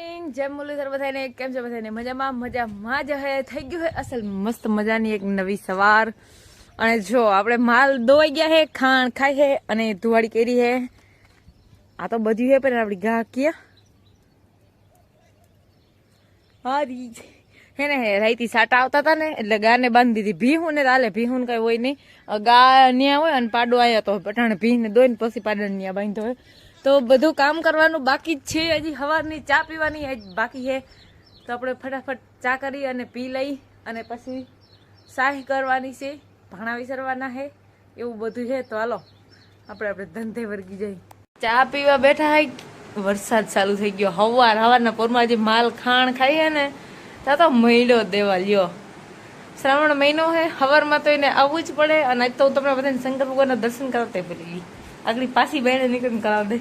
Morning જય મુરલીધર બધાને, કેમ છે બધાને? મજામાં? મજામાં જ હે. થઈ ગયું હે અસલ મસ્ત મજાની એક નવી સવાર. અને જો, આપણે માલ દોવાઈ ગયા હે, ખાણ ખાઈ હે અને ધુવાડી કરી હે. આ તો બધું હે, પણ આપણી ગા ક્યાં? હારી હે ને, રાઈતી સાટા આવતા હતા ને, એટલે ગાને બાંધી દીધી. ભીહું ને તાલે ભીહું કઈ હોય નહીં. ગા ન્યા હોય અને પાડો આવ્યો તો, પટાણે ભીને દોઈને પછી પાડો ન્યા બાંધતો હોય. તો બધું કામ કરવાનું બાકી જ છે. હજી સવારની ચા પીવાની હજી બાકી છે તો આપણે ફટાફટ ચા કરી અને પી લઈ અને પછી સાહ કરવાની છે, ભાણા વિસરવાના છે એવું બધું છે તો હાલો, આપણે આપણે ધંધે વર્ગી જઈ ચા પીવા બેઠા હોય વરસાદ ચાલુ થઈ ગયો. હવાર હવારના પોરમાં જે માલ ખાણ ખાઈએ ને, ત્યાં તો મહિલો દેવા લ્યો. શ્રાવણ મહિનો હે. હવારમાં તો એને આવવું જ પડે. અને તો હું તમને બધાને શંકર ભગવાનના દર્શન કરાવતા પેલી આગલી પાછી બહેને નીકળીને કરાવ દે.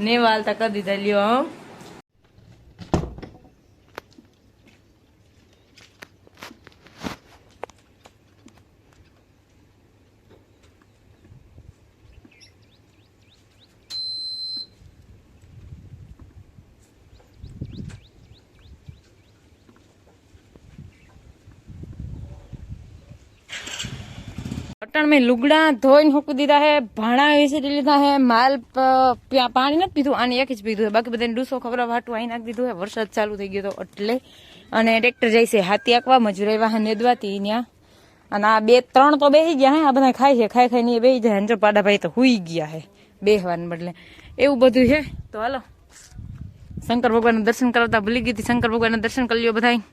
ને વાલતા કરી દીધા લ્યો પટણ મેં લુગડા ધોઈને હૂકી દીધા હે, ભાણા વિસરી લીધા હે, માલ પાણી નથી પીધું, આને એક જ પીધું બાકી બધાને ડૂસો ખબર વાટું અહીં નાખી દીધું હે. વરસાદ ચાલુ થઈ ગયો તો એટલે. અને ટ્રેક્ટર જાય છે હાથી આંકવા મજૂરી વાહન નેદવાતી ત્યાં અને આ બે, ત્રણ તો બેસી ગયા હે, આ બધા ખાય છે ખાઈ ખાઈને બેસી જાય. અંજો પાડાભાઈ તો હુઈ ગયા હે, બેહવાને બદલે. એવું બધું છે. તો હાલો. શંકર ભગવાનના દર્શન કરાવતા ભૂલી ગઈ હતી. શંકર ભગવાનના દર્શન કરી લ્યો બધાય.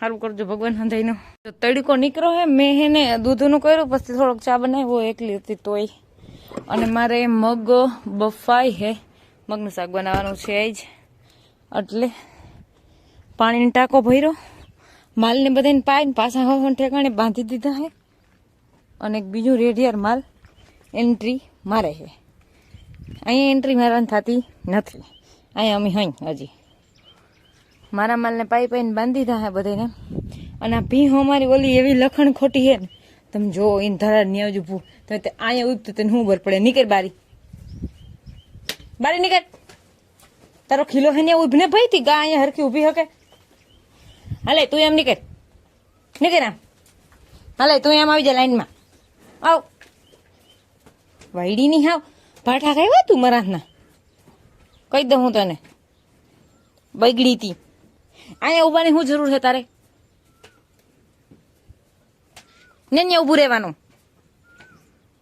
સારું કરજો ભગવાન હંધાઈનું. તો તડકો નીકળ્યો હે, મેં હેને દૂધનું કર્યું, પછી થોડોક ચા બનાવ્યો એકલી હતી તોય. અને મારે મગ બફાઈ હે. મગનું શાક બનાવવાનું છે જ એટલે પાણીનો ટાંકો ભર્યો. માલને બધાને પાઈને પાછા હવન ઠેકાણે બાંધી દીધા હે. અને એક બીજું રેડિયાર માલ એન્ટ્રી મારે છે અહીંયા એન્ટ્રી મારવાની થતી નથી. અહીંયા અમે હઈ હજી. મારા માલને પાઈ પાઈને બાંધી દીધા બધાને અને આ ભીહ અમારી ઓલી એવી લખણ ખોટી હે ને. તમે જો, એને ધરા ન્યાજ ઊભું તો અહીંયા ઉઠતું તને શું બર પડે? નીકળ બારી. બારી નીકળ. તારો ખીલો હે ને ઉભને ભાઈ? થી ગા અહીંયા હરખી ઊભી હકે. હાલે, તું એમ નીકળ. નીકળ આમ. હાલે, તું એમ આવી જા લાઈનમાં. આવ. વાયડી ની હાવ. ભાઠા ખાઈ તું મરાઠના? કહી દઉં હું તને. બગડી તી. અહીંયા ઉભાની શું જરૂર છે તારે? ને ને ઊભું રહેવાનું.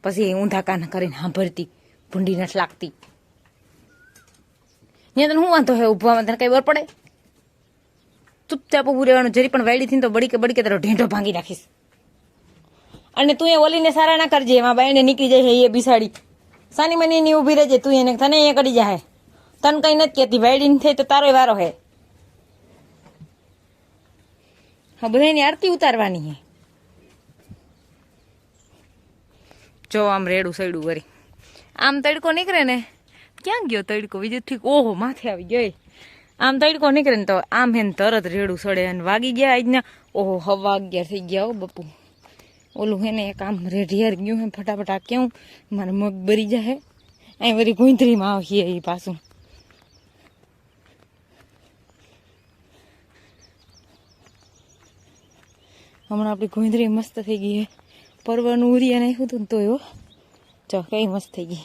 પછી ઊંધા કાન કરીને સાંભળતી, ભૂંડી નથી લાગતી. ને તને શું વાંધો હે ઊભવામાં તને કઈ બર પડે? ચૂપચાપ ઊભું રહેવાનું. જરી પણ વાયડી થઈને તો બડી કે બડી કે તારો ઢેંઢો ભાંગી નાખીશ. અને તું એ ઓલીને સારા ના કરજે. એમાં બાઈને નીકળી જાય એ બિસાડી. સાની મની ઊભી રહેજે. તું એને તને એ કરી જાય તને કઈ નથી કહેતી. વાયડી થઈ તો તારો વારો હે. હા બધાની આરતી ઉતારવાની હે. જો, આમ રેડું સૈડું કરી આમ તડકો નીકળે ને, ક્યાં ગયો તડકો? બીજું ઠીક, ઓહો, માથે આવી ગયો આમ તડકો નીકળે ને તો આમ હે તરત રેડું સડે અને વાગી ગયા આજના. ઓહો, હવા અગિયાર થઈ ગયા હો, બપુ. ઓલું હે ને એક આમ રેઢિયાર ગયું હે, ફટાફટ આ કેવું? મારે મગ બરી જાય અહીં વરી ગુંતરીમાં આવીએ એ પાછું. હમણાં આપણી ગોંદરી મસ્ત થઈ ગઈ પરવાનું ઉરિયા નાખ્યું હતું તોય હો. જો, કઈ મસ્ત થઈ ગઈ.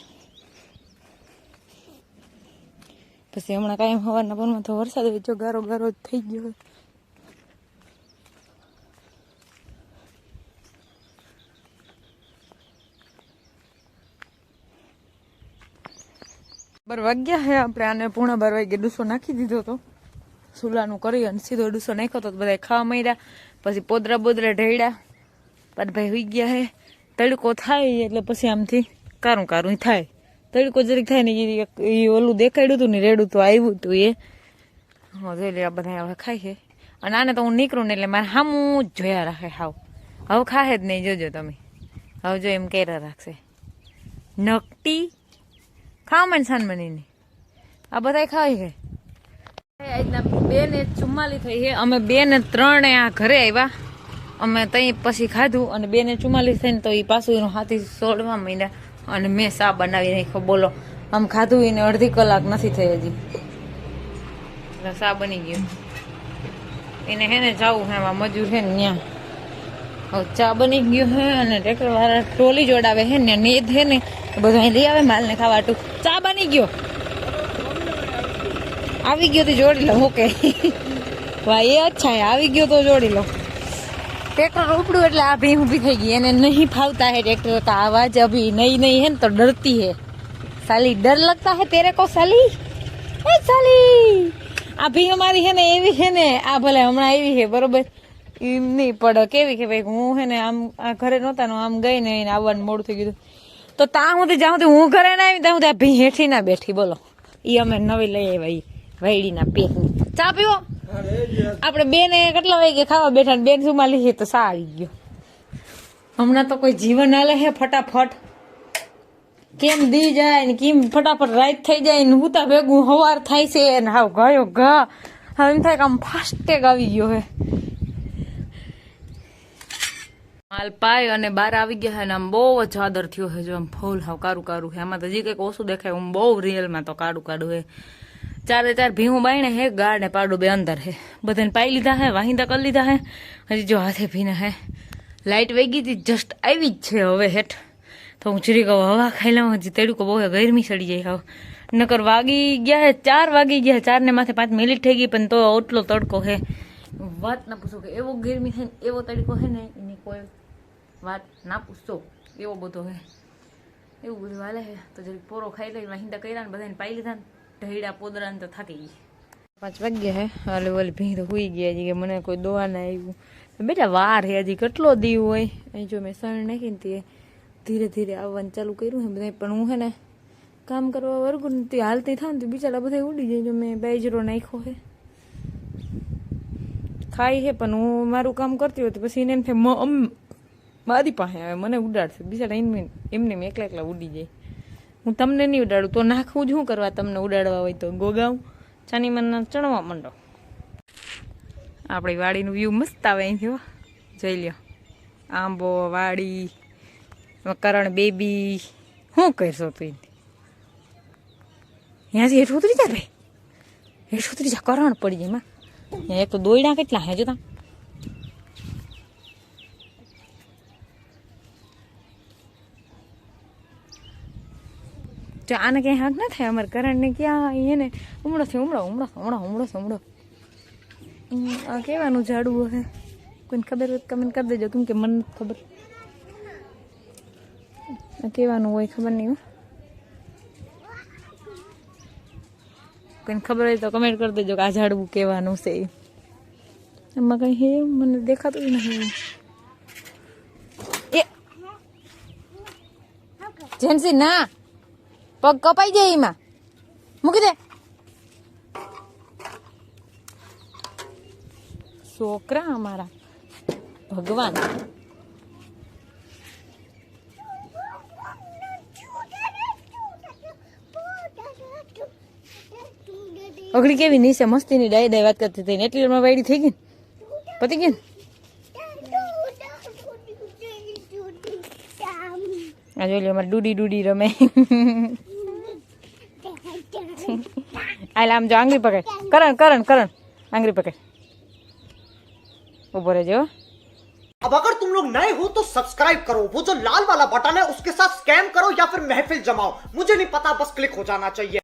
પછી હમણાં કાયમ સવારના પરમાં તો વરસાદ હોય ગારો ગારો થઈ ગયો બાર વાગ્યા હે આપણે આને પૂણા બાર વાગે ડૂસો નાખી દીધો તો. સુલાનું કરી અને સીધો ડૂસો નાખ્યો તો બધા ખાવા માંડ્યા. પછી પોદરા બોદરા ઢેડ્યા પણ ભાઈ હોઈ ગયા હે. તડકો થાય એટલે પછી આમથી કારું કારું થાય. તડકો જરીક થાય ને એ ઓલું દેખાડ્યું હતું ને રેડું તો આવ્યું હતું એ. હા, જોઈ લે, આ બધા હવે ખાય છે. અને આને તો હું નીકળું ને એટલે મારે હામું જ જોયા રાખે હાવ. હવે ખાહે જ નહીં, જોજો તમે. હવે જો એમ કર્યા રાખશે. નકટી ખાવ મને સાન બનીને આ બધા ખાઈ છે. ને ને ને સા બોલો. આમ ખાધું અડધી કલાક નથી થઈ હજી. સા બની ગયું. એને હે ને જવું હે મજૂર હે ને ત્યાં ચા બની ગયો હે અને ટ્રેક્ટર વાળા ટોલી જોડાવે હે ને નેદ હે ને બધું લઈ આવે માલ ને ખાવા હાટુ. ચા બની ગયો. આવી ગયો તો જોડી લો ઓકે ભાઈ, એ અચ્છા આવી ગયો તો જોડી લો. ટ્રેક્ટર ઉપડ્યું એટલે આ ભી ઊભી થઈ ગઈ, એને નહીં ફાવતા હે ટ્રેક્ટર તો આવાજ અભી નહીં નહીં હે ને તો ડરતી હે. સાલી, ડર લગતા હે તેરે કો સાલી? એ સાલી, આ ભી અમારી હે ને એવી હે ને, આ ભલે હમણાં એવી હે, બરોબર? એમ નહીં પડે, કેવી કે ભાઈ? હું હે ને આમ, આ ઘરે નહોતા આમ ગઈ ને આવવાનું મોડું થઈ ગયું તો ત્યાં સુધી જાઉં સુધી હું ઘરે ના આવી, ત્યાં સુધી આ ભી હેઠી ના બેઠી, બોલો. એ અમે નવી લઈ આવી વૈડીના પેટની ચા પીવો? આપણે બેને કેટલા વાગે ખાવા બેઠા ને બેન સુમાલી છે તો સા આવી ગયો. હમણાં તો કોઈ જીવન હાલે હે ફટાફટ. કેમ દી જાય ને કેમ ફટાફટ રાત થઈ જાય ને હુતા ભેગું હવાર થાય છે ને હાવ ગયો ઘા. હવે એમ થાય કે આમ ફાસ્ટેગ આવી ગયો હે. માલ પાય અને બાર આવી ગયા છે ને આમ બહુ જ આદર થયો હે જો આમ ફૂલ હાવ કારું કારું હે. આમાં તો હજી કંઈક ઓછું દેખાય હું બહુ રિયલમાં તો કાળું કાળું હે. ચારે ચાર ભીહું બાઈને હે ગાડ ને પાડું બે અંદર હે. બધાને પાઈ લીધા હે, વાહિંદા કરી લીધા હે. હજી જો હાથે ભીને હે. લાઇટ વહી ગઈ હતી જસ્ટ આવી જ છે હવે હેઠ. તો હું ચીરી કહું, હવા ખાઈ લઉં, હજી તેડું બહુ હે, ગરમી સડી જાય હાવ. નકર વાગી ગયા હે, ચાર વાગી ગયા ચાર ને માથે પાંચ મિનિટ થઈ ગઈ, પણ તો ઓટલો તડકો હે. વાત ના પૂછો કે એવો ગરમી થાય ને એવો તડકો હે ને, એની કોઈ વાત ના પૂછતો એવો બધો હે. એવું બધું હાલે હે. તો જરી પોરો ખાઈ લઈ, વાહિંદા કર્યા ને બધાને પાઈ લીધા ને. ઢહીડા પોદરા ને તો થાકી ગઈ. પાંચ વાગ્યા હે, હાલે ઓલી ભીંગ હોઈ ગયા કે મને કોઈ દોવા ના આવ્યું બેટા વાર હે હજી, કેટલો દીવ હોય? અહીં જો મેં સણ નાખીને તે ધીરે ધીરે આવવાનું ચાલુ કર્યું હે બધા પણ હું હે ને કામ કરવા વર્ગું તે હાલતી થાય ને બિચારા બધા ઉડી જાય જો મેં બેજરો નાખ્યો હે. ખાઈ હે, પણ હું મારું કામ કરતી હોય તો પછી એને એમ થાય મારી પાસે આવે, મને ઉડાડશે. બિચારા એમને એમને એકલા એકલા ઉડી જાય. હું તમને નહીં ઉડાડું. તો નાખવું જ. શું કરવા તમને ઉડાડવા હોય તો? ગોગાઉં? ચાની મનના ચણવા માંડો. આપણી વાડીનું વ્યૂ મસ્ત આવે અહીંથી, હો. જોઈ લ્યો. આંબો, વાડી કરણ બેબી. શું કરશો તું? ત્યાંથી હેઠ ઉતરી જા ભાઈ. હેઠ ઉતરી જા. કરણ પડી જાય એમાં. એક તો દોયડા કેટલા હે જોતા જો આને ક્યાંય હાક ના થાય અમારે કરણને ક્યાં એને ઉમળો છે ઉમળો ઉમળો ઉમળો ઉમળો ઉમળો. આ કેવાનું ઝાડવું હે કોઈને ખબર હોય કમેન્ટ કરી દેજો, કેમ કે મને ખબર. આ કેવાનું હોય ખબર નહીં કોઈને ખબર હોય તો કમેન્ટ કરી દેજો કે આ ઝાડવું કહેવાનું છે. એમાં કંઈ હે? મને દેખાતું એ! જેન્સી ના! પગ કપાઈ જાય એમાં. મૂકી દે. છોકરા અમારા. ભગવાન. અઘડી કેવી નીચે મસ્તીની ડાય ડાય વાત કરતી હતી એટલી વારમાં વાયડી થઈ ગઈ પતી ગઈ? આ જોઈ લો અમારે ડૂડી ડૂડી રમે. આલે આમ જો આંગળી પકડ કરણ કરણ કરણ આંગળી પકડ ઉભો રહેજો હો. अब अगर तुम लोग नए हो तो सब्सक्राइब करो वो जो लाल वाला बटन है उसके साथ स्कैम करो या फिर महफिल जमाओ मुझे नहीं पता बस क्लिक हो जाना चाहिए